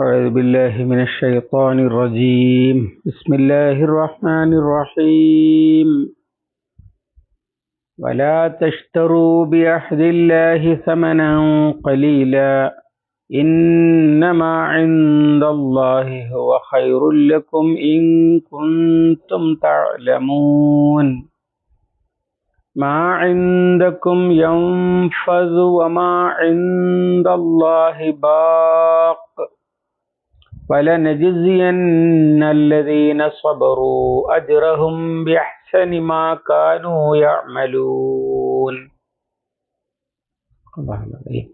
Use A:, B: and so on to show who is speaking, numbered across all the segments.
A: أعوذ بالله من الشيطان الرجيم. بسم الله الرحمن الرحيم. ولا تشتروا بعهد الله ثمنا قليلا. إنما عند الله هو خير لكم إن كنتم تعلمون. ما عندكم ينفذ وما عند الله باق. ولنجزين الذين صبروا أجرهم بأحسن ما كانوا يعملون الله العظيم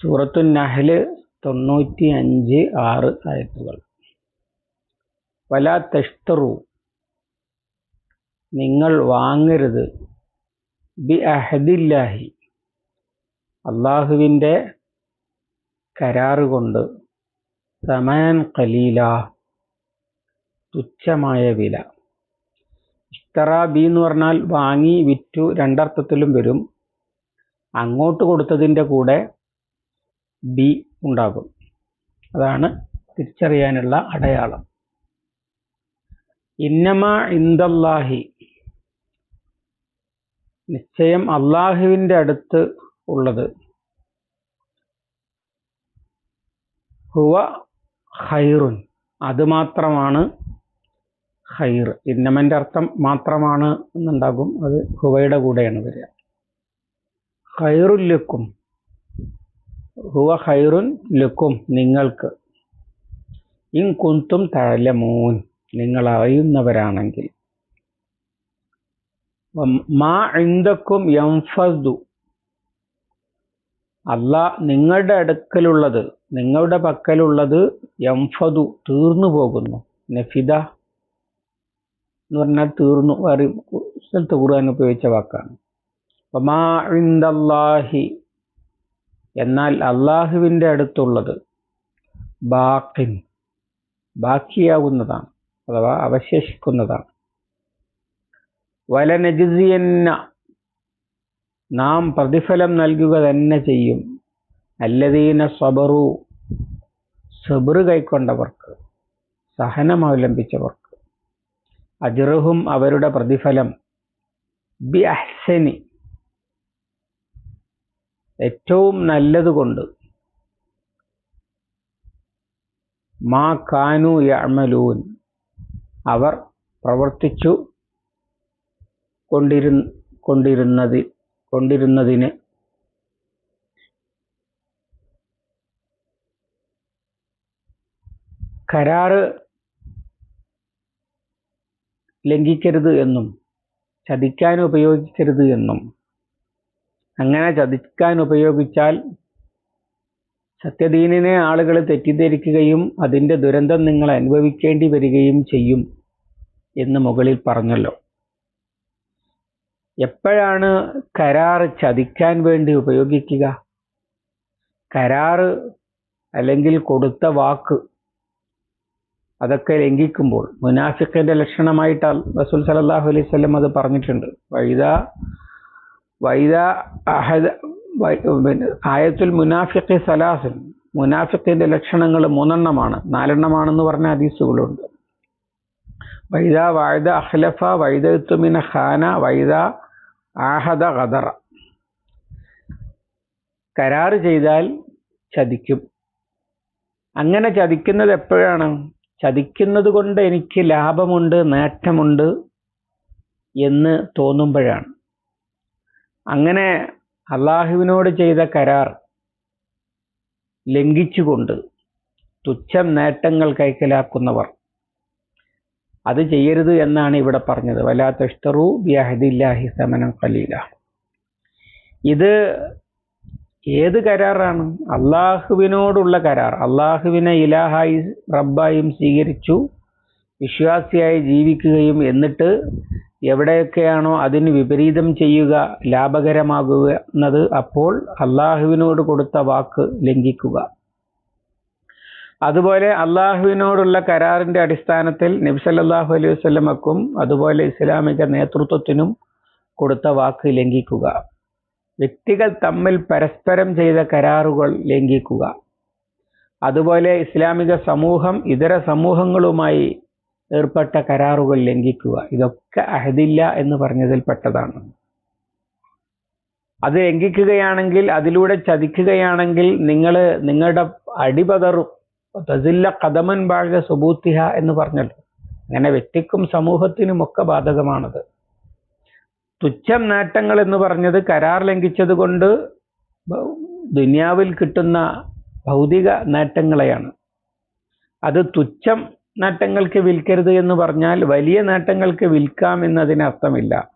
A: സൂറത്തു നഹല് തൊണ്ണൂറ്റി അഞ്ച് ആറ് ആയത്തുകൾ വലാ തെഷ്തറു നിങ്ങൾ വാങ്ങരുത് ബി അഹദില്ലാഹി അള്ളാഹുവിൻ്റെ കരാറ് കൊണ്ട് സമയൻ കലീല തുച്ഛമായ വില. ഇഷ്ടറ ബി എന്ന് പറഞ്ഞാൽ വാങ്ങി വിറ്റു രണ്ടർത്ഥത്തിലും വരും. അങ്ങോട്ട് കൊടുത്തതിന്റെ കൂടെ ബി ഉണ്ടാകും. അതാണ് തിരിച്ചറിയാനുള്ള അടയാളം. ഇന്നമ ഇന്ദല്ലാഹി നിശ്ചയം അള്ളാഹുവിന്റെ അടുത്ത് ഉള്ളത്. ഹുവ ഖൈറുൻ. അത് മാത്രമാണ് ഖൈർ. ഇന്നമന്റെ അർത്ഥം മാത്രമാണ് എന്നുണ്ടാകും. അത് ഹുവയുടെ കൂടെയാണ് വരിക. ഖൈറുൽ ലക്കും. ഹുവ ഹൈറുൻ ലക്കും നിങ്ങൾക്ക്. ഇൻ കുന്തും തഴലമൂൻ. നിങ്ങൾ അറിയുന്നവരാണെങ്കിൽ. മാ ഇന്ദക്കും യംഫദു. അല്ല നിങ്ങളുടെ അടുക്കലുള്ളത് നിങ്ങളുടെ പക്കലുള്ളത് എംഫതു തീർന്നു പോകുന്നു. നഫിദ എന്ന് പറഞ്ഞാൽ തീർന്നു. വേറെ സ്ഥലത്ത് ഖുർആൻ ഉപയോഗിച്ച വാക്കാണ്. മാ ഇന്ദല്ലാഹി എന്നാൽ അള്ളാഹുവിന്റെ അടുത്തുള്ളത് ബാക്കിൻ ബാക്കിയാകുന്നതാണ് അഥവാ അവശേഷിക്കുന്നതാണ്. വലനജിസിയന്ന നാം പ്രതിഫലം നൽകുക തന്നെ ചെയ്യും. അല്ലദീന സബറു സബറ് കൈക്കൊണ്ടവർക്ക് സഹനം അവലംബിച്ചവർക്ക്. അജിറുഹും അവരുടെ പ്രതിഫലം. ബി അഹ്സനി ഏറ്റവും നല്ലതുകൊണ്ട് മാ കാനു യമലൂൻ അവർ പ്രവർത്തിച്ചു കൊണ്ടിരു കൊണ്ടിരുന്നത് കൊണ്ടിരുന്നതിന് കരാറ് ലംഘിക്കരുത് എന്നും ചതിക്കാൻ ഉപയോഗിക്കരുത് എന്നും. അങ്ങനെ ചതിക്കാൻ ഉപയോഗിച്ചാൽ സത്യദീനിനെ ആളുകൾ തെറ്റിദ്ധരിക്കുകയും അതിന്റെ ദുരന്തം നിങ്ങൾ അനുഭവിക്കേണ്ടി വരികയും ചെയ്യും എന്ന് മുകളിൽ പറഞ്ഞല്ലോ. എപ്പോഴാണ് കരാറ് ചതിക്കാൻ വേണ്ടി ഉപയോഗിക്കുക? കരാറ് അല്ലെങ്കിൽ കൊടുത്ത വാക്ക് അതൊക്കെ ലംഘിക്കുമ്പോൾ മുനാഫിഖിന്റെ ലക്ഷണമായിട്ട് റസൂൽ സലല്ലാഹു അലൈഹി സ്വലം അത് പറഞ്ഞിട്ടുണ്ട്. വൈദ വൈദ അഹദ ആയത്തുൽ മുനാഫിഖി സലാസിൻ മുനാഫിഖിന്റെ ലക്ഷണങ്ങൾ മൂന്നെണ്ണമാണ്. നാലെണ്ണമാണെന്ന് പറഞ്ഞ ഹദീസുകളുണ്ട്. വൈദ വൈദ അഹ്ലഫ വൈദ ഇത്തുമിന ഖാന വൈദ ആഹദ ഖദറ കരാറ് ചെയ്താൽ ചതിക്കും. അങ്ങനെ ചതിക്കുന്നത് എപ്പോഴാണ്? ചതിക്കുന്നത് കൊണ്ട് എനിക്ക് ലാഭമുണ്ട് നേട്ടമുണ്ട് എന്ന് തോന്നുമ്പോഴാണ്. അങ്ങനെ അള്ളാഹുവിനോട് ചെയ്ത കരാർ ലംഘിച്ചുകൊണ്ട് തുച്ഛം നേട്ടങ്ങൾ കൈക്കലാക്കുന്നവർ അത് ചെയ്യരുത് എന്നാണ് ഇവിടെ പറഞ്ഞത്. വലാത്തഷ്തറു ബിഅഹദില്ലാഹി സമനം കലീല ഇത് ഏത് കരാറാണ്? അള്ളാഹുവിനോടുള്ള കരാർ. അള്ളാഹുവിനെ ഇലാഹായി റബ്ബായും സ്വീകരിച്ചു വിശ്വാസിയായി ജീവിക്കുകയും എന്നിട്ട് എവിടെയൊക്കെയാണോ അതിന് വിപരീതം ചെയ്യുക ലാഭകരമാകുന്നത് അപ്പോൾ അള്ളാഹുവിനോട് കൊടുത്ത വാക്ക് ലംഘിക്കുക. അതുപോലെ അള്ളാഹുവിനോടുള്ള കരാറിന്റെ അടിസ്ഥാനത്തിൽ നബ്സല്ലാഹു അലൈഹി വസ്ലമക്കും അതുപോലെ ഇസ്ലാമിക നേതൃത്വത്തിനും കൊടുത്ത വാക്ക് ലംഘിക്കുക. വ്യക്തികൾ തമ്മിൽ പരസ്പരം ചെയ്ത കരാറുകൾ ലംഘിക്കുക. അതുപോലെ ഇസ്ലാമിക സമൂഹം ഇതര സമൂഹങ്ങളുമായി ഏർപ്പെട്ട കരാറുകൾ ലംഘിക്കുക. ഇതൊക്കെ അഹദില്ല എന്ന് പറഞ്ഞതിൽപ്പെട്ടതാണ് അത് ലംഘിക്കുകയാണെങ്കിൽ അതിലൂടെ ചതിക്കുകയാണെങ്കിൽ നിങ്ങൾ നിങ്ങളുടെ അടിപതറും. തസില്ല കഥമൻ ബാഴ സുബൂത്തിഹ എന്ന് പറഞ്ഞല്ലോ. അങ്ങനെ വ്യക്തിക്കും സമൂഹത്തിനും ഒക്കെ ബാധകമാണത്. തുച്ഛം നേട്ടങ്ങൾ എന്ന് പറഞ്ഞത് കരാർ ലംഘിച്ചത് കൊണ്ട് ദുനിയാവിൽ കിട്ടുന്ന ഭൗതിക നേട്ടങ്ങളെയാണ്. അത് തുച്ഛം നേട്ടങ്ങൾക്ക് വിൽക്കരുത് എന്ന് പറഞ്ഞാൽ വലിയ നേട്ടങ്ങൾക്ക് വിൽക്കാം എന്നതിനർത്ഥമില്ല.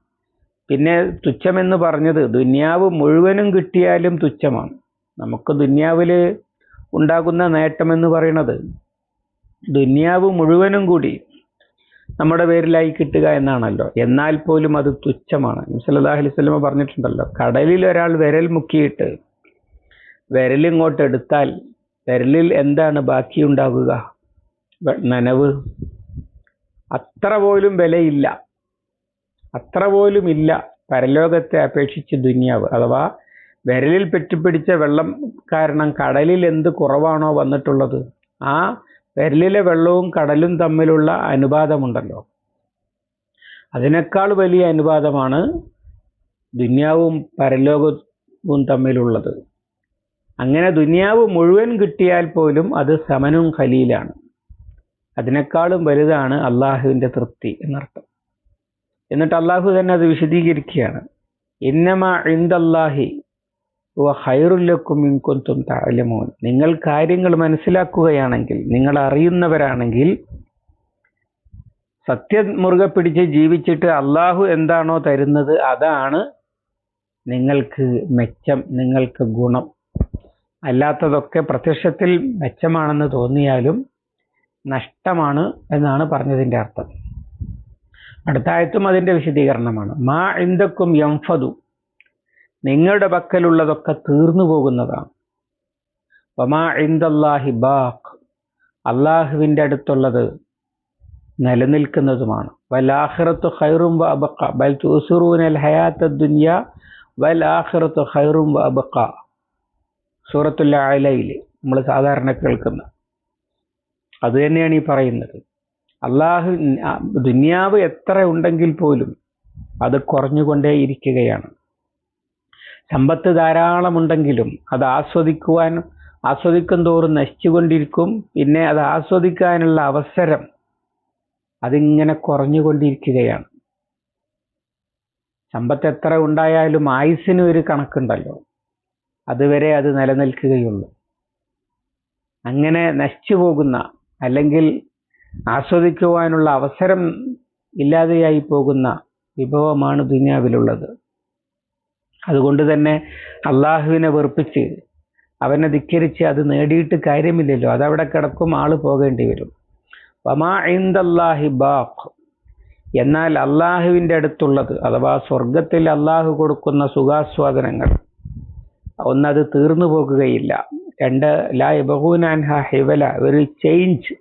A: പിന്നെ തുച്ഛമെന്ന് പറഞ്ഞത് ദുന്യാവ് മുഴുവനും കിട്ടിയാലും തുച്ഛമാണ്. നമുക്ക് ദുന്യാവിൽ ഉണ്ടാകുന്ന നേട്ടമെന്ന് പറയുന്നത് ദുന്യാവ് മുഴുവനും കൂടി നമ്മുടെ പേരിലായി കിട്ടുക എന്നാണല്ലോ. എന്നാൽ പോലും അത് തുച്ഛമാണ്. സല്ലല്ലാഹു അലൈഹി വസല്ലമ പറഞ്ഞിട്ടുണ്ടല്ലോ കടലിൽ ഒരാൾ വിരൽ മുക്കിയിട്ട് വിരലിങ്ങോട്ട് എടുത്താൽ വിരലിൽ എന്താണ് ബാക്കിയുണ്ടാവുക നനവ്. അത്ര പോലും വിലയില്ല. അത്ര പോലും ഇല്ല. പരലോകത്തെ അപേക്ഷിച്ച് ദുന്യാവ് അഥവാ വിരലിൽ പെറ്റിപ്പിടിച്ച വെള്ളം കാരണം കടലിൽ എന്ത് കുറവാണോ വന്നിട്ടുള്ളത് ആ വിരലിലെ വെള്ളവും കടലും തമ്മിലുള്ള അനുപാതമുണ്ടല്ലോ. അതിനേക്കാൾ വലിയ അനുപാതമാണ് ദുന്യാവും പരലോകവും തമ്മിലുള്ളത്. അങ്ങനെ ദുന്യാവ് മുഴുവൻ കിട്ടിയാൽ പോലും അത് സമനും ഖലീലാണ്. അതിനേക്കാളും വലുതാണ് അള്ളാഹുവിന്റെ തൃപ്തി എന്നർത്ഥം. എന്നിട്ട് അള്ളാഹു തന്നെ അത് വിശദീകരിക്കുകയാണ്. ഇന്നമ ഇന്ദല്ലാഹി ഹൈറുല്ലക്കും ഇൻകൊന്തും താലമോൻ നിങ്ങൾ കാര്യങ്ങൾ മനസ്സിലാക്കുകയാണെങ്കിൽ നിങ്ങൾ അറിയുന്നവരാണെങ്കിൽ സത്യം മുറുകെ പിടിച്ച് ജീവിച്ചിട്ട് അള്ളാഹു എന്താണോ തരുന്നത് അതാണ് നിങ്ങൾക്ക് മെച്ചം നിങ്ങൾക്ക് ഗുണം. അല്ലാത്തതൊക്കെ പ്രത്യക്ഷത്തിൽ മെച്ചമാണെന്ന് തോന്നിയാലും നഷ്ടമാണ് എന്നാണ് പറഞ്ഞതിന്റെ അർത്ഥം. അടുത്ത ആയത്തും അതിന്റെ വിശദീകരണമാണ്. മാ ഇന്ദക്കും യംഫതു നിങ്ങളുടെ പക്കലുള്ളതൊക്കെ തീർന്നു പോകുന്നതാണ്. വമാ ഇന്ദല്ലാഹി ബാഖ്. അള്ളാഹുവിന്റെ അടുത്തുള്ളത് നിലനിൽക്കുന്നതുമാണ്. വലാഹിറത്തു ഖൈറും വ അബക്ക ബൽ തൂസുറൂനൽ ഹയാത്ത ദുനിയ വൽ ആഖിറത്തു ഖൈറും വ അബക്ക സൂറത്തുൽ അലയിൽ നമ്മൾ സാധാരണ കേൾക്കുന്ന. അത് തന്നെയാണ് ഈ പറയുന്നത്. അള്ളാഹു ദുനിയാവ് എത്ര ഉണ്ടെങ്കിൽ പോലും അത് കുറഞ്ഞുകൊണ്ടേയിരിക്കുകയാണ്. സമ്പത്ത് ധാരാളമുണ്ടെങ്കിലും അത് ആസ്വദിക്കുവാൻ ആസ്വദിക്കും തോറും നശിച്ചുകൊണ്ടിരിക്കും. പിന്നെ അത് ആസ്വദിക്കാനുള്ള അവസരം അതിങ്ങനെ കുറഞ്ഞുകൊണ്ടിരിക്കുകയാണ്. സമ്പത്ത് എത്ര ഉണ്ടായാലും ആയുസ്സിന് ഒരു കണക്കുണ്ടല്ലോ. അതുവരെ അത് നിലനിൽക്കുകയുള്ളൂ. അങ്ങനെ നശിച്ചു പോകുന്ന അല്ലെങ്കിൽ ആസ്വദിക്കുവാനുള്ള അവസരം ഇല്ലാതെയായി പോകുന്ന വിഭവമാണ് ദുനിയാവിലുള്ളത്. അതുകൊണ്ട് തന്നെ അള്ളാഹുവിനെ വെറുപ്പിച്ച് അവനെ ധിക്കരിച്ച് അത് നേടിയിട്ട് കാര്യമില്ലല്ലോ. അതവിടെ കിടക്കും ആൾ പോകേണ്ടി വരും. വമാ ഇന്ദല്ലാഹി ബാഖ്. എന്നാൽ അള്ളാഹുവിന്റെ അടുത്തുള്ളത് അഥവാ സ്വർഗത്തിൽ അള്ളാഹു കൊടുക്കുന്ന സുഖാസ്വാദനങ്ങൾ ഒന്നത് തീർന്നു പോകുകയില്ല. രണ്ട് ലാ ബഹൂനാൻഹ ഹിവല ഒരു ചേഞ്ച്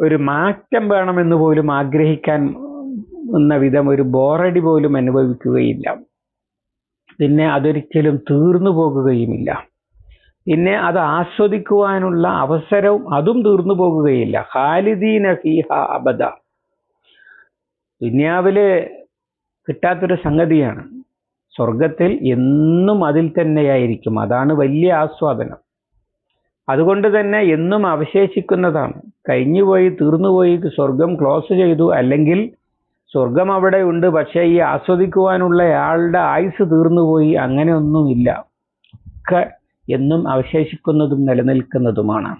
A: ഒരു മാറ്റം വേണമെന്ന് പോലും ആഗ്രഹിക്കാൻ എന്ന വിധം ഒരു ബോറടി പോലും അനുഭവിക്കുകയില്ല. പിന്നെ അതൊരിക്കലും തീർന്നു പോകുകയുമില്ല. പിന്നെ അത് ആസ്വദിക്കുവാനുള്ള അവസരവും അതും തീർന്നു പോകുകയില്ല. ഖാലിദീന ഫീഹ അബദ. ദുന്യാവിൽ കിട്ടാത്തൊരു സംഗതിയാണ്. സ്വർഗത്തിൽ എന്നും അതിൽ തന്നെയായിരിക്കും. അതാണ് വലിയ ആസ്വാദനം. അതുകൊണ്ട് തന്നെ എന്നും അവശേഷിക്കുന്നതാണ്. കഴിഞ്ഞുപോയി തീർന്നുപോയി സ്വർഗം ക്ലോസ് ചെയ്തു അല്ലെങ്കിൽ സ്വർഗം അവിടെ ഉണ്ട് പക്ഷേ ഈ ആസ്വദിക്കുവാനുള്ള ആളുടെ ആയുസ് തീർന്നുപോയി. അങ്ങനെയൊന്നുമില്ല. ഒക്കെ എന്നും അവശേഷിക്കുന്നതും നിലനിൽക്കുന്നതുമാണ്.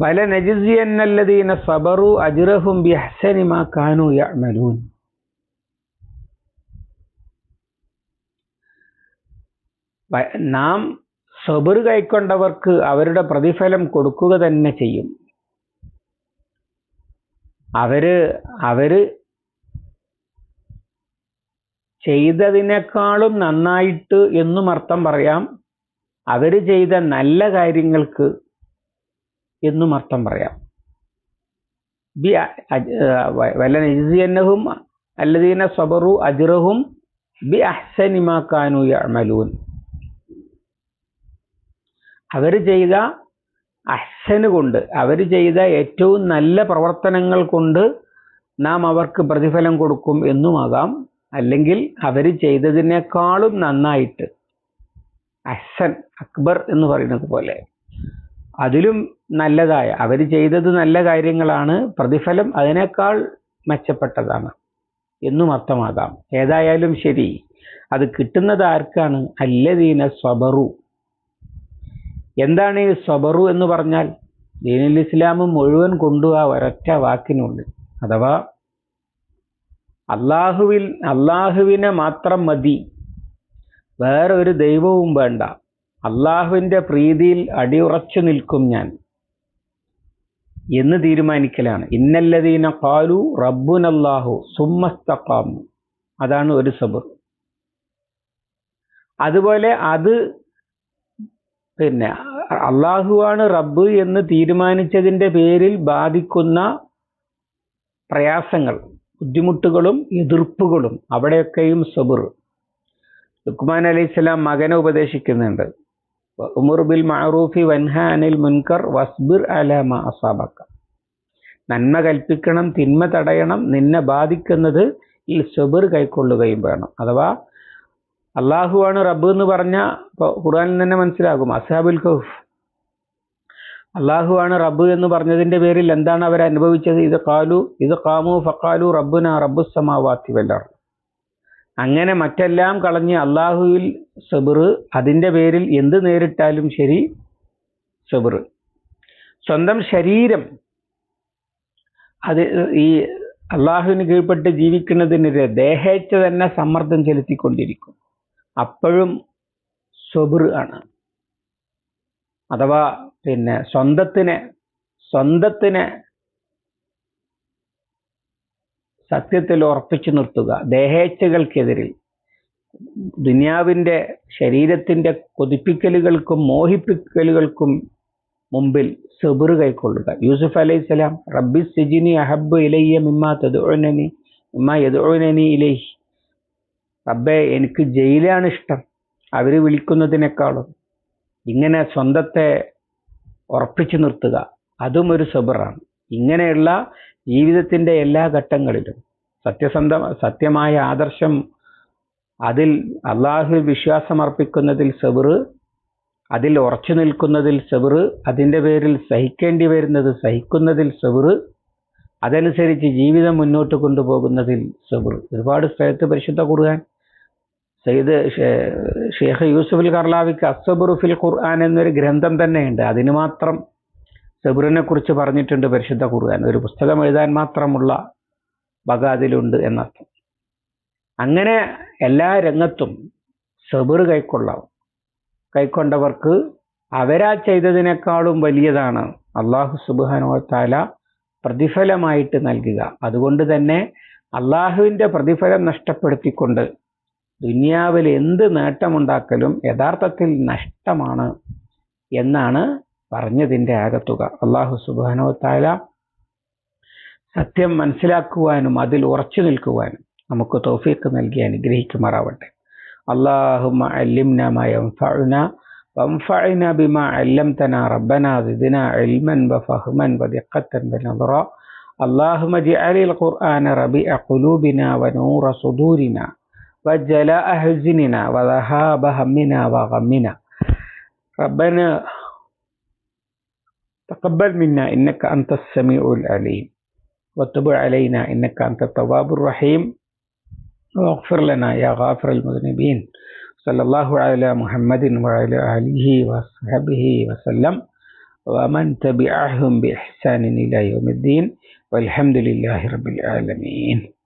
A: വല നജിസിയന്നല്ലദീന സബറു അജിറഹും ബി കാനു യഅമലൂൻ. നാം സബർ കൈക്കൊണ്ടവർക്ക് അവരുടെ പ്രതിഫലം കൊടുക്കുക തന്നെ ചെയ്യും. അവർ അവർ ചെയ്തതിനേക്കാളും നന്നായിട്ട് എന്നും അർത്ഥം പറയാം. അവർ ചെയ്ത നല്ല കാര്യങ്ങൾക്ക് എന്നും അർത്ഥം പറയാം. ബി വല്ല നജിസിയന്നഹും അല്ലദീന സബറു അജിറഹും ബി അഹ്സനി മാ കാനു യഅമലൂൻ. അവർ ചെയ്ത അഹ്സന് കൊണ്ട് അവർ ചെയ്ത ഏറ്റവും നല്ല പ്രവർത്തനങ്ങൾ കൊണ്ട് നാം അവർക്ക് പ്രതിഫലം കൊടുക്കും എന്നുമാകാം. അല്ലെങ്കിൽ അവർ ചെയ്തതിനേക്കാളും നന്നായിട്ട് അഹ്സൻ അക്ബർ എന്ന് പറയുന്നത് പോലെ. അതിലും നല്ലതായ അവർ ചെയ്തത് നല്ല കാര്യങ്ങളാണ് പ്രതിഫലം അതിനേക്കാൾ മെച്ചപ്പെട്ടതാണ് എന്നും അർത്ഥമാകാം ഏതായാലും ശരി അത് കിട്ടുന്നത് ആർക്കാണ്? അല്ലദീന സ്വബറു. എന്താണ് ഈ സ്വബറു എന്ന് പറഞ്ഞാൽ ദീനുൽ ഇസ്ലാം മുഴുവൻ കൊണ്ടു ആ ഒരൊറ്റ വാക്കിനുണ്ട്. അഥവാ അള്ളാഹുവിൽ അള്ളാഹുവിനെ മാത്രം മതി. വേറെ ഒരു ദൈവവും വേണ്ട. അള്ളാഹുവിന്റെ പ്രീതിയിൽ അടിയുറച്ചു നിൽക്കും ഞാൻ. എന്ന് തീരുമാനിക്കലാണ്. ഇന്നല്ലതീന കാലു റബ്ബുനല്ലാഹു സുമ്മസ്തഖാമു. അതാണ് ഒരു സബർ. അതുപോലെ അത് പിന്നെ അള്ളാഹുവാണ് റബ്ബ് എന്ന് തീരുമാനിച്ചതിന്റെ പേരിൽ ബാധിക്കുന്ന പ്രയാസങ്ങൾ ബുദ്ധിമുട്ടുകളും എതിർപ്പുകളും അവിടെയൊക്കെയും സബുർ. ലുക്മാൻ അലൈഹി സ്വലാം മകനെ ഉപദേശിക്കുന്നുണ്ട്. ഉമർ ബിൽ മാറൂഫി വൻഹ അനിൽ മുൻകർ വസ്ബിർ അല അസാബക്ക നന്മ കൽപ്പിക്കണം തിന്മ തടയണം നിന്നെ ബാധിക്കുന്നത് ഈ സബിർ കൈക്കൊള്ളുകയും വേണം. അഥവാ അള്ളാഹുവാണ് റബ്ബ് എന്ന് പറഞ്ഞ ഖുർആനിൽ തന്നെ മനസ്സിലാകും. അസാബുൽ കൗഫ്. അള്ളാഹുവാണ് റബ്ബ് എന്ന് പറഞ്ഞതിന്റെ പേരിൽ എന്താണ് അവർ അനുഭവിച്ചത്? ഇത് കാലു ഇത് കാമു ഫക്കാലു റബ്ബുന റബ്ബു സമാവാത്തി വല്ലർ അങ്ങനെ മറ്റെല്ലാം കളഞ്ഞ് അള്ളാഹുവിൽ സബിർ അതിന്റെ പേരിൽ എന്ത് നേരിട്ടാലും ശരി സബിർ സ്വന്തം ശരീരം അത് ഈ അള്ളാഹുവിന് കീഴ്പ്പെട്ട് ജീവിക്കുന്നതിനെതിരെ ദേഹേച്ഛ തന്നെ സമ്മർദ്ദം ചെലുത്തിക്കൊണ്ടിരിക്കും. അപ്പോഴും സബിർ ആണ്. അഥവാ പിന്നെ സ്വന്തത്തിനെ സ്വന്തത്തിനെ സത്യത്തിൽ ഉറപ്പിച്ചു നിർത്തുക. ദേഹേച്ഛകൾക്കെതിരിൽ ദുനിയാവിന്റെ ശരീരത്തിന്റെ കൊതിപ്പിക്കലുകൾക്കും മോഹിപ്പിക്കലുകൾക്കും മുമ്പിൽ സെബിർ കൈക്കൊള്ളുക. യൂസുഫ് അലൈഹി സ്വലാം റബ്ബി സിജിനി അഹബ് ഇലയ്യ മിമ്മ തദുനനി മിമ്മ യദുനനി ഇലൈഹി റബ്ബെ എനിക്ക് ജയിലാണ് ഇഷ്ടം. അവർ വിളിക്കുന്നതിനേക്കാളും ഇങ്ങനെ സ്വന്തത്തെ ഉറപ്പിച്ചു നിർത്തുക അതും ഒരു സബറാണ്. ഇങ്ങനെയുള്ള ജീവിതത്തിന്റെ എല്ലാ ഘട്ടങ്ങളിലും സത്യസന്ധ സത്യമായ ആദർശം അതിൽ അള്ളാഹു വിശ്വാസമർപ്പിക്കുന്നതിൽ സബർ അതിൽ ഉറച്ചു നിൽക്കുന്നതിൽ സബർ അതിന്റെ പേരിൽ സഹിക്കേണ്ടി വരുന്നത് സഹിക്കുന്നതിൽ സബർ അതനുസരിച്ച് ജീവിതം മുന്നോട്ട് കൊണ്ടുപോകുന്നതിൽ സബർ ഒരുപാട് സ്ഥലത്ത് പരിശുദ്ധ ഖുർആൻ സയ്യിദ് ഷേഖ് യൂസുഫുൽ കർലാവിക്ക് അസബുർ ഫിൽ ഖുർആൻ എന്നൊരു ഗ്രന്ഥം തന്നെയുണ്ട്. അതിന് മാത്രം സബുറിനെ കുറിച്ച് പറഞ്ഞിട്ടുണ്ട് പരിശുദ്ധ ഖുർആൻ. ഒരു പുസ്തകം എഴുതാൻ മാത്രമുള്ള വക അതിലുണ്ട് എന്നർത്ഥം. അങ്ങനെ എല്ലാ രംഗത്തും സബുർ കൈക്കൊള്ളാം. കൈക്കൊണ്ടവർക്ക് അവരാ ചെയ്തതിനേക്കാളും വലിയതാണ് അള്ളാഹു സുബാനോ താല പ്രതിഫലമായിട്ട് നൽകുക. അതുകൊണ്ട് തന്നെ അള്ളാഹുവിന്റെ പ്രതിഫലം നഷ്ടപ്പെടുത്തിക്കൊണ്ട് ദുനിയാവിൽ എന്ത് നേട്ടമുണ്ടാക്കലും യഥാർത്ഥത്തിൽ നഷ്ടമാണ് എന്നാണ് പറഞ്ഞതിൻ്റെ ആകത്തുക അള്ളാഹു സുബാനോ താല സത്യം മനസ്സിലാക്കുവാനും അതിൽ ഉറച്ചു നിൽക്കുവാനും നമുക്ക് തോഫീക്ക് നൽകി അനുഗ്രഹിക്കുമാറാവട്ടെ اللهم علمنا ما ينفعنا وانفعنا بما علمتنا ربنا زدنا علما وفهما ودقة ونظرا اللهم اجعل القرآن ربيع قلوبنا ونور صدورنا وجلاء حزننا وذهاب همنا وغمنا. ربنا تقبل منا إنك أنت السميع العليم. وتب علينا إنك أنت التواب الرحيم. واغفر لنا يا غافر المذنبين. صلى الله على محمد وعلى آله وصحبه وسلم. ومن تبعهم بإحسان إلى يوم الدين. والحمد لله رب العالمين.